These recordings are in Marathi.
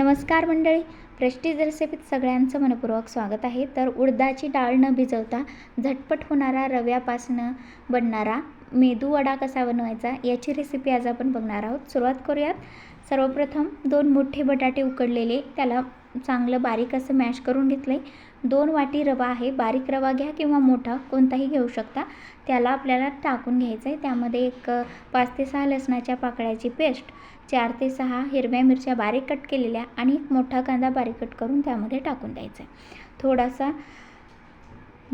नमस्कार मंडळी प्रेस्टीज रेसिपीत सगळ्यांचं मनपूर्वक स्वागत आहे. तर उडदाची डाळ न भिजवता झटपट होणारा रव्यापासनं बनणारा मेदू वडा कसा बनवायचा याची रेसिपी आज आपण बघणार आहोत. सुरुवात करूयात. सर्वप्रथम दोन मोठे बटाटे उकडलेले त्याला चांगलं बारीक असं मॅश करून घेतलं आहे दोन वाटी रवा आहे बारीक रवा घ्या किंवा मोठा कोणताही घेऊ शकता. त्याला आपल्याला टाकून घ्यायचं आहे त्यामध्ये एक पाच ते सहा लसणाच्या पाकळ्याची पेस्ट चार ते सहा हिरव्या मिरच्या बारीक कट केलेल्या आणि एक मोठा कांदा बारीक कट करून त्यामध्ये टाकून द्यायचा आहे थोडासा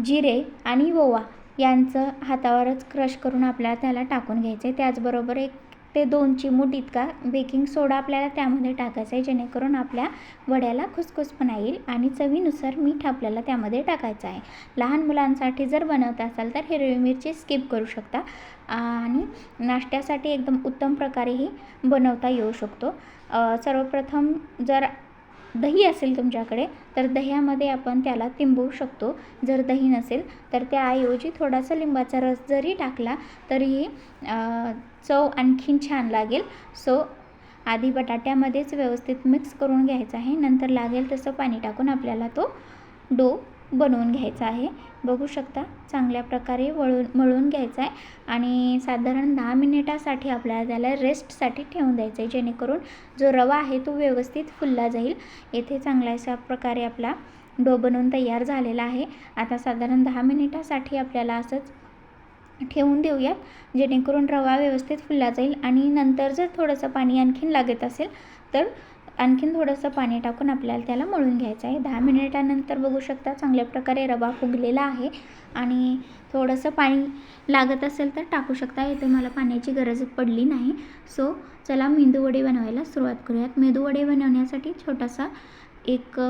जिरे आणि ओवा यांचं हातावरच क्रश करून आपल्याला त्याला टाकून घ्यायचं आहे त्याचबरोबर एक ते दोन चिमूट इतका बेकिंग सोडा आपल्याला त्यामध्ये टाकायचा आहे जेणेकरून आपल्या वड्याला खुसखुसपणा येईल आणि चवीनुसार मीठ आपल्याला त्यामध्ये टाकायचं आहे लहान मुलांसाठी जर बनवत असाल तर हिरवी मिरची स्किप करू शकता आणि नाश्त्यासाठी एकदम उत्तम प्रकारेही बनवता येऊ शकतो. सर्वप्रथम जर दही असेल तुमच्याकडे तर दह्यामध्ये आपण त्याला तिंबवू शकतो. जर दही नसेल तर त्याऐवजी थोडासा लिंबाचा रस जरी टाकला तरीही चव आणखीन छान लागेल. सो आधी बटाट्यामध्येच व्यवस्थित मिक्स करून घ्यायचा आहे. नंतर लागेल तसं पाणी टाकून आपल्याला तो डो बनवून घ्यायचा आहे. बघू शकता. चांगल्या प्रकारे वळून मळून घ्यायचा आहे आणि साधारण दहा मिनिटासाठी आपल्याला त्याला रेस्टसाठी ठेवून द्यायचं आहे जेणेकरून जो रवा आहे तो व्यवस्थित फुलला जाईल. येथे चांगल्याशा प्रकारे आपला डो बनवून तयार झालेला आहे. आता साधारण दहा मिनिटासाठी आपल्याला असंच ठेवून देऊयात. जेणेकरून रवा व्यवस्थित फुलला जाईल आणि नंतर जर थोडंसं पाणी आणखीन लागत असेल तर आणखीन थोडंसं पाणी टाकून आपल्याला त्याला मळून घ्यायचं आहे. दहा मिनिटानंतर बघू शकता चांगल्या प्रकारे रवा फुगलेला आहे आणि थोडंसं पाणी लागत असेल तर टाकू शकता. इथे मला पाण्याची गरज पडली नाही. सो चला मेंदूवडे बनवायला सुरुवात करूयात. मेदूवडे बनवण्यासाठी छोटासा एक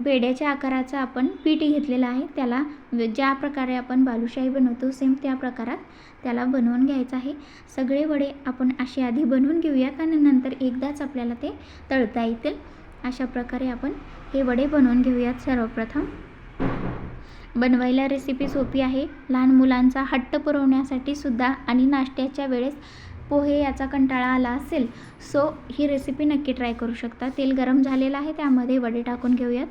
बेड्याच्या आकाराचा आपण पीठ घेतलेला आहे. त्याला ज्या प्रकारे आपण बालुशाही बनवतो सेम त्या प्रकारात त्याला बनवून घ्यायचं आहे. सगळे वडे आपण असे आधी बनवून घेऊयात आणि नंतर एकदाच आपल्याला ते तळता येतील. अशा प्रकारे आपण हे वडे बनवून घेऊयात सर्वप्रथम. बनवायला रेसिपी सोपी आहे. लहान मुलांचा हट्ट पुरवण्यासाठी सुद्धा आणि नाश्त्याच्या वेळेस पोहे याचा कंटाळा आला असेल सो ही रेसिपी नक्की ट्राय करू शकता. तेल गरम झालेलं आहे त्यामध्ये वडे टाकून घेऊयात.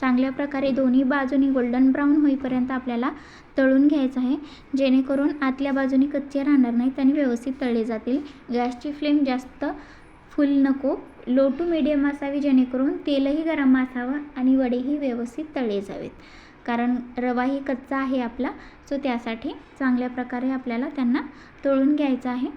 चांगल्या प्रकारे दोन्ही बाजूनी गोल्डन ब्राऊन होईपर्यंत आपल्याला तळून घ्यायचं आहे. जेणेकरून आतल्या बाजूनी कच्चे राहणार नाहीत आणि व्यवस्थित तळले जातील. गॅसची फ्लेम जास्त फुल नको लो टू मिडियम असावी जेणेकरून तेलही गरम असावं आणि वडेही व्यवस्थित तळले जावेत. कारण रवाही कच्चा आहे आपला सो त्यासाठी चांगल्या प्रकारे आपल्याला त्यांना तळून घ्यायचं आहे.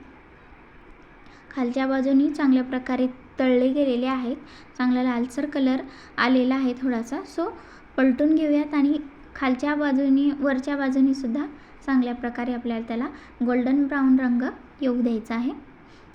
खालच्या बाजूनी चांगल्या प्रकारे तळले गेलेले आहेत. चांगला लालसर कलर आलेला आहे थोडासा. सो पलटून घेऊयात आणि खालच्या बाजूनी वरच्या बाजूनीसुद्धा चांगल्या प्रकारे आपल्याला त्याला गोल्डन ब्राऊन रंग येऊ द्यायचा आहे.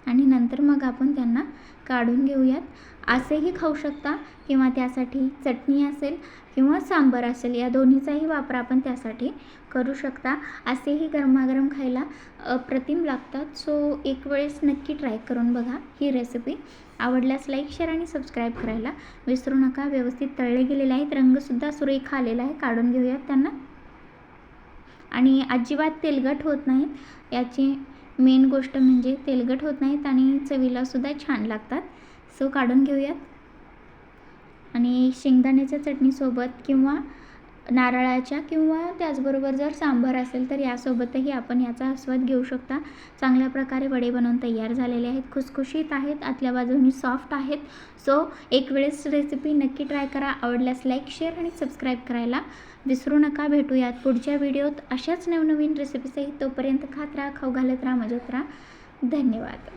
आणि नंतर मग आपण त्यांना काढून घेऊयात. असेही खाऊ शकता किंवा त्यासाठी चटणी असेल किंवा सांबर असेल या दोन्हीचाही वापर आपण त्यासाठी करू शकता. असेही गरमागरम खायला अप्रतिम लागतात. सो एक वेळेस नक्की ट्राय करून बघा ही रेसिपी. आवडल्यास लाईक शेअर आणि सबस्क्राईब करायला विसरू नका. व्यवस्थित तळले गेलेले आहेत. रंगसुद्धा सुरेख आलेला आहे. काढून घेऊयात त्यांना. आणि अजिबात तेलगट होत नाहीत. याची मेन गोष्ट म्हणजे तेलगट होत नाहीत आणि चवीलासुद्धा छान लागतात. सो काढून घेऊयात. आणि शेंगदाण्याच्या चटणीसोबत किंवा नारळाच्या किंवा त्याचबरोबर जर सांबर असेल तर यासोबतही आपण याचा आस्वाद घेऊ शकता. चांगल्या प्रकारे वडे बनवून तयार झालेले आहेत. खुसखुशीत आहेत. आतल्या बाजूनी सॉफ्ट आहेत. सो एक वेळेस रेसिपी नक्की ट्राय करा. आवडल्यास लाईक शेअर आणि सबस्क्राईब करायला विसरू नका. भेटूयात पुढच्या व्हिडिओत अशाच नवनवीन रेसिपीसही तोपर्यंत खात राहा खाऊ घालत राहा मजत राहा. धन्यवाद.